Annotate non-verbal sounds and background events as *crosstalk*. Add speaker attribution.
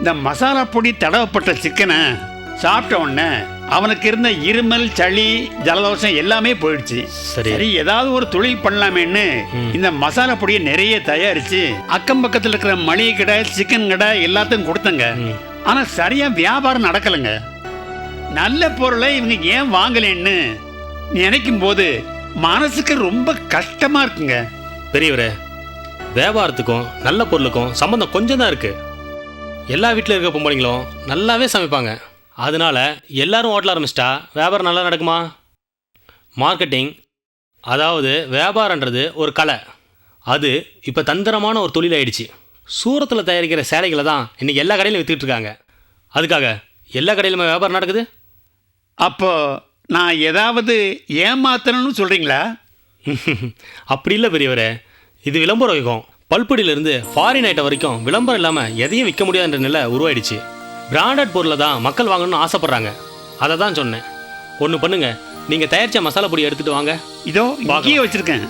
Speaker 1: இந்த மசாலா பொடி தடவப்பட்ட சிக்கனை சாப்பிட்ட உடனே அவனுக்கு இருந்த இருமல் சளி ஜலதோஷம் எல்லாமே போயிடுச்சு
Speaker 2: சரி.
Speaker 1: ஏதாவது ஒரு தொழில் பண்ணலாமேன்னு. இந்த மசாலா பொடியை நிறைய தயாரிச்சு அக்கம் பக்கத்தில் இருக்கிற மளிகை கடை சிக்கன் கடை எல்லாத்தையும் கொடுத்தங்க. ஆனா சரியா வியாபாரம் நடக்கலைங்க நல்ல பொருளை இவங்க ஏன் வாங்கலைன்னு நினைக்கும் போது மனசுக்கு ரொம்ப கஷ்டமா இருக்குங்க
Speaker 2: பெரியவரே வியாபாரத்துக்கும் நல்ல பொருளுக்கும் சம்மந்தம் கொஞ்சம் தான் இருக்கு எல்லா வீட்டில் இருக்க பொம்பளைங்களும் நல்லாவே சமைப்பாங்க. அதனால எல்லாரும் ஹோட்டல் ஆரம்பிச்சிட்டா வியாபாரம் நல்லா நடக்குமா? மார்க்கெட்டிங் அதாவது வியாபாரன்றது ஒரு கலை. அது இப்போ தந்திரமான ஒரு தொழில் ஆயிடுச்சு. சூரத்தில் தயாரிக்கிற சேலைகளை தான் இன்னைக்கு எல்லா கடையிலும் வித்துட்டு இருக்காங்க. அதுக்காக எல்லா கடையிலுமே வியாபாரம் நடக்குது?
Speaker 1: அப்போ நான் ஏதாவது ஏமாத்தணும்னு சொல்றீங்களா? *laughs*
Speaker 2: அப்படி இல்லை பெரியவரே. இது விளம்பர யுகம். பல்பொடியிலிருந்து ஃபாரின் ஐட்டம் வரைக்கும் விளம்பரம் இல்லாமல் எதையும் விற்க முடியாதுன்ற நிலை உருவாயிடுச்சு. பிராண்டட் பொருளை தான் மக்கள் வாங்கணும்னு ஆசைப்பட்றாங்க. அதை தான் சொன்னேன். ஒன்று பண்ணுங்க. நீங்கள் தயாரித்த மசாலா பொடி எடுத்துகிட்டு வாங்க.
Speaker 1: இதோ இங்கேயே வச்சிருக்கேன்.